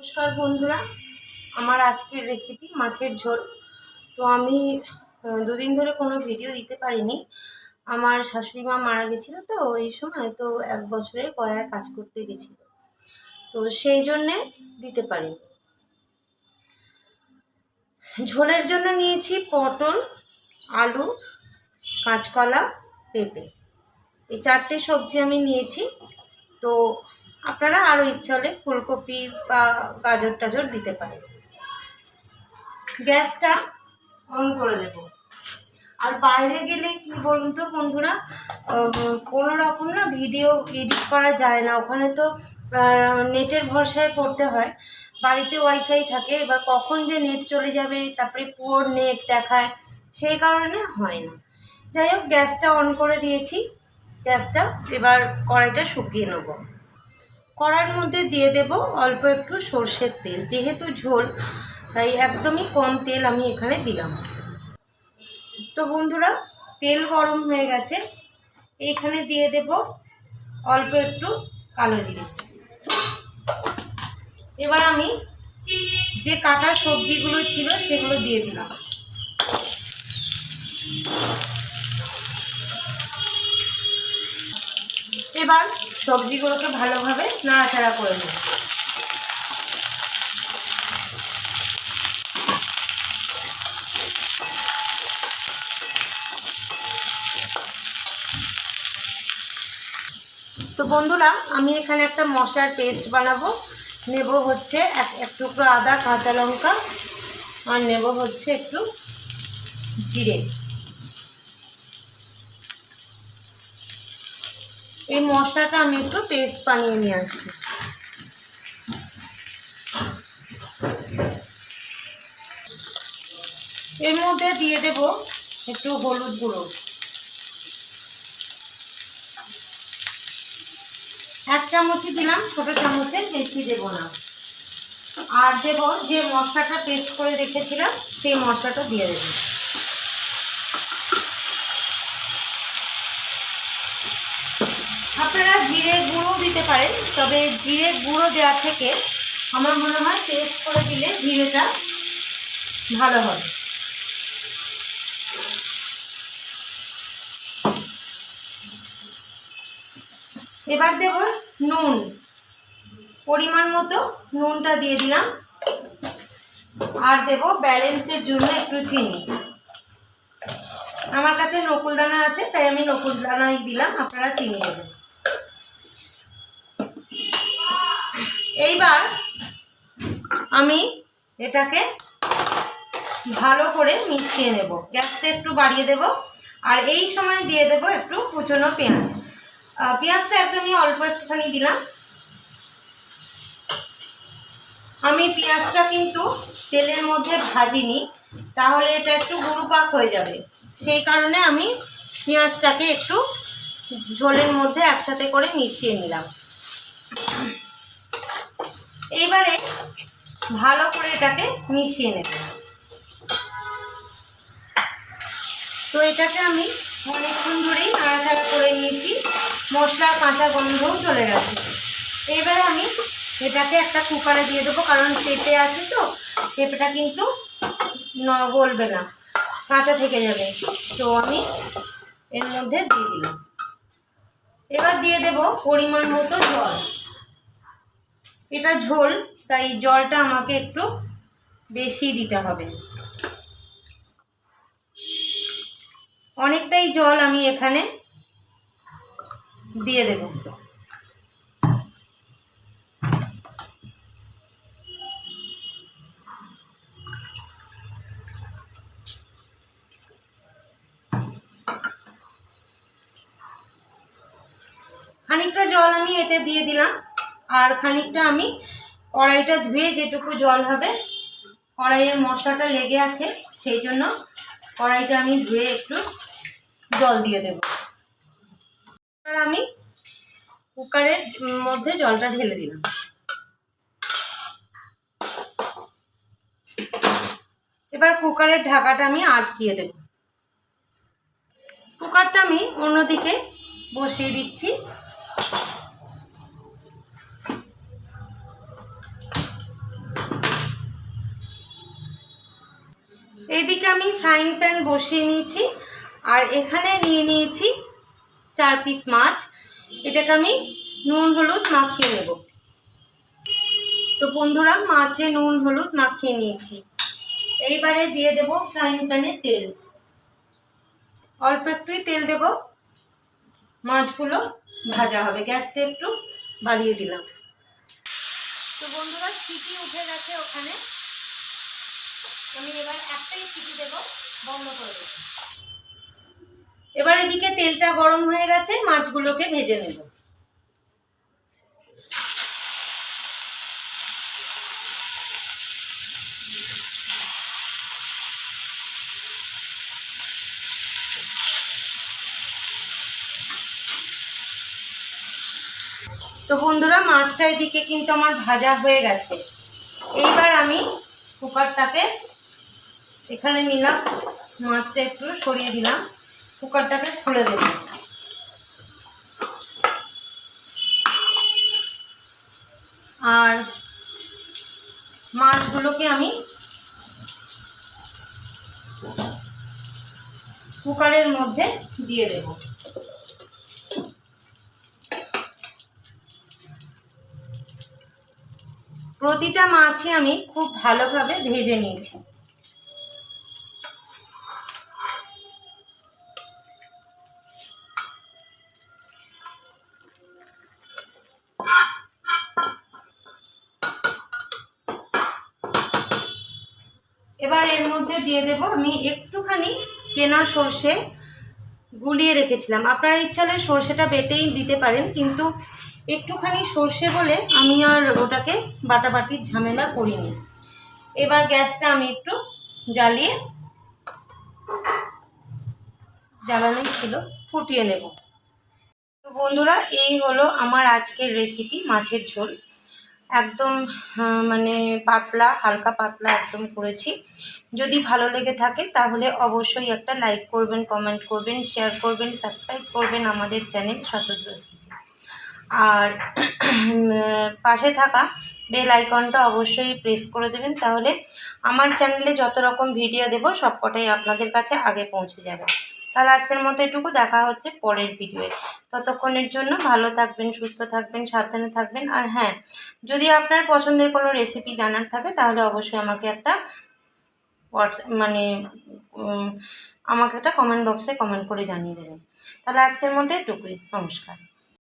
নমস্কার বন্ধুরা, আমার আজকের রেসিপি মাছের ঝোল। তো আমি দুদিন ধরে কোনো ভিডিও দিতে পারিনি। আমার শাশুড়ি মা মারা গেছিল তো এই সময়, তো এক বছরের কয়েক কাজ করতে গেছিল। তো সেই জন্যে দিতে পারিনি। ঝোলের জন্য নিয়েছি পটল, আলু, কাঁচকলা, পেঁপে। এই চারটে সবজি আমি নিয়েছি। তো আপনারা আরও ইচ্ছা হলে ফুলকপি বা গাজর টাজর দিতে পারেন। গ্যাসটা অন করে দেব। আর বাইরে গেলে কি বলুন তো বন্ধুরা কোনো রকম না ভিডিও এডিট করা যায় না। ওখানে তো নেটের ভরসায় করতে হয়। বাড়িতে ওয়াইফাই থাকে, এবার কখন যে নেট চলে যাবে, তারপরে পুয়োর নেট দেখায়, সেই কারণে হয় না। যাই হোক, গ্যাসটা অন করে দিয়েছি। গ্যাসটা এবার কড়াইটা শুকিয়ে নেব। কড়ার মধ্যে দিয়ে দেব অল্প একটু সর্ষের তেল। যেহেতু ঝোল, তাই একদমই কম তেল আমি এখানে দিলাম। তো বন্ধুরা, তেল গরম হয়ে গেছে। এখানে দিয়ে দেব অল্প একটু কালো জিরে। এবার আমি যে কাটা সবজিগুলো ছিল সেগুলো দিয়ে দিলাম। এবার সবজিগুলোকে ভালোভাবে নাড়াচাড়া করে নেব। তো বন্ধুরা, আমি এখানে একটা মশলার পেস্ট বানাবো। নেব হচ্ছে এক এক টুকরো আদা, কাঁচা লঙ্কা, আর নেব হচ্ছে একটু জিরে। এই মশলাটা আমি একটু পেস্ট বানিয়ে নিয়ে আসছি। এর মধ্যে দিয়ে দেব একটু হলুদ গুঁড়ো। এক চামচই দিলাম, ছোট চামচে বেশি দেব না। আর দেব যে মশলাটা পেস্ট করে রেখেছিলাম, সেই মশলাটা দিয়ে দেবো। আপনারা জিরে গুঁড়ো দিতে পারেন, তবে জিরে গুঁড়ো দেওয়া থেকে আমার মনে হয় পেস্ট করে দিলে জিরেটা ভালো হবে। এবার দেব নুন। পরিমাণ মতো নুনটা দিয়ে দিলাম। আর দেব ব্যালেন্সের জন্য একটু চিনি। আমার কাছে নকুলদানা আছে, তাই আমি নকুলদানাই দিলাম, আপনারা চিনি দেবেন। এইবার আমি এটাকে ভালো করে মিশিয়ে নেব। গ্যাসটা একটু বাড়িয়ে দেব আর এই সময় দিয়ে দেব একটু কুচনো পেঁয়াজ। পেঁয়াজটা একদমই অল্প একটুখানি দিলাম। আমি পেঁয়াজটা কিন্তু তেলের মধ্যে ভাজিনি, তাহলে এটা একটু গুরুপাক হয়ে যাবে। সেই কারণে আমি পেঁয়াজটাকে একটু ঝোলের মধ্যে একসাথে করে মিশিয়ে নিলাম। এইবারে ভালো করে এটাকে মিশিয়ে নেব। তো এটাকে আমি অনেকক্ষণ ধরেই নাড়াচাড়া করে নিয়েছি। মশলার কাঁচা গন্ধও চলে গেছে। এবারে আমি এটাকে একটা কুকারে দিয়ে দেবো, কারণ পেঁপে আছে তো, পেঁপেটা কিন্তু গলবে না, কাঁচা থেকে যাবে। তো আমি এর মধ্যে দিয়ে দিলাম। এবার দিয়ে দেব পরিমাণ মতো জল। এটা ঝোল, তাই জলটা আমাকে একটু বেশি দিতে হবে। অনেকটাই জল আমি এখানে দিয়ে দেব। খানিকটা জল আমি এতে দিয়ে দিলাম। আর খানিকটা আমি কড়াইটা ধুয়ে যেটুকু জল হবে, কড়াইয়ের মশলাটা লেগে আছে, সেই জন্য কড়াইটা আমি ধুয়ে একটু জল দিয়ে দেব। আর আমি কুকারের মধ্যে জলটা ঢেলে দিলাম। এবার কুকারের ঢাকাটা আমি আটকিয়ে দেব। কুকারটা আমি অন্যদিকে বসিয়ে দিচ্ছি। এদিকে আমি ফ্রাইং প্যান বসিয়ে নিয়েছি, আর এখানে নিয়ে নিয়েছি চার পিস মাছ। এটাকে আমি নুন, হলুদ মাখিয়ে নেব। তো বন্ধুরা, মাছে নুন, হলুদ মাখিয়ে নিয়েছি। এইবারে দিয়ে দেব ফ্রাইং প্যানে তেল। অল্প একটুই তেল দেব। মাছগুলো ভাজা হবে। গ্যাসটা একটু বাড়িয়ে দিলাম। তো বন্ধুরা সিটি উঠে গেছে ওখানে। এবার এদিকে তেলটা গরম হয়ে গেছে, মাছগুলোকে ভেজে নেব। তো বন্ধুরা, মাছটা এদিকে কিন্তু আমার ভাজা হয়ে গেছে। এইবার আমি কুকারটাকে এখানে নিলাম, মাছটা একটু সরিয়ে দিলাম, কুকারটাকে খুলে দেব। আর মাছগুলোকে আমি কুকারের মধ্যে দিয়ে দেবো। প্রতিটা মাছই আমি খুব ভালোভাবে ভেজে নিয়েছি। এবার এর মধ্যে দিয়ে দেব। আমি একটুখানি কেনা সর্ষে গুলিয়ে রেখেছিলাম। আপনারা ইচ্ছা হলে সর্ষেটা বেটেই দিতে পারেন, কিন্তু একটুখানি সর্ষে বলে আমি আর ওটাকে বাটাবাটির ঝামেলা করিনি। এবার গ্যাসটা আমি একটু জ্বালিয়ে, জ্বালানোই ছিল, ফুটিয়ে নেব। তো বন্ধুরা, এই হলো আমার আজকের রেসিপি মাছের ঝোল। একদম মানে পাতলা, হালকা পাতলা একদম করেছি। যদি ভালো লেগে থাকে তাহলে অবশ্যই একটা লাইক করবেন কমেন্ট করবেন শেয়ার করবেন সাবস্ক্রাইব করবেন আমাদের চ্যানেল শতদ্র সিজি আর পাশে থাকা বেল আইকনটা অবশ্যই প্রেস করে দেবেন, তাহলে আমার চ্যানেলে যত রকম ভিডিও দেব সবকটাই আপনাদের কাছে আগে পৌঁছে যাবে। তাহলে আজকের মতো এটুকু। দেখা হচ্ছে পরের ভিডিওয়ে ততক্ষণের জন্য ভালো থাকবেন, সুস্থ থাকবেন, সাবধানে থাকবেন। আর হ্যাঁ যদি আপনার পছন্দের কোনো রেসিপি জানার থাকে, তাহলে অবশ্যই আমাকে একটা হোয়াটসঅ্যাপ মানে আমাকে একটা কমেন্ট বক্সে কমেন্ট করে জানিয়ে দেবেন। তাহলে আজকের মধ্যে এটুকুই। নমস্কার।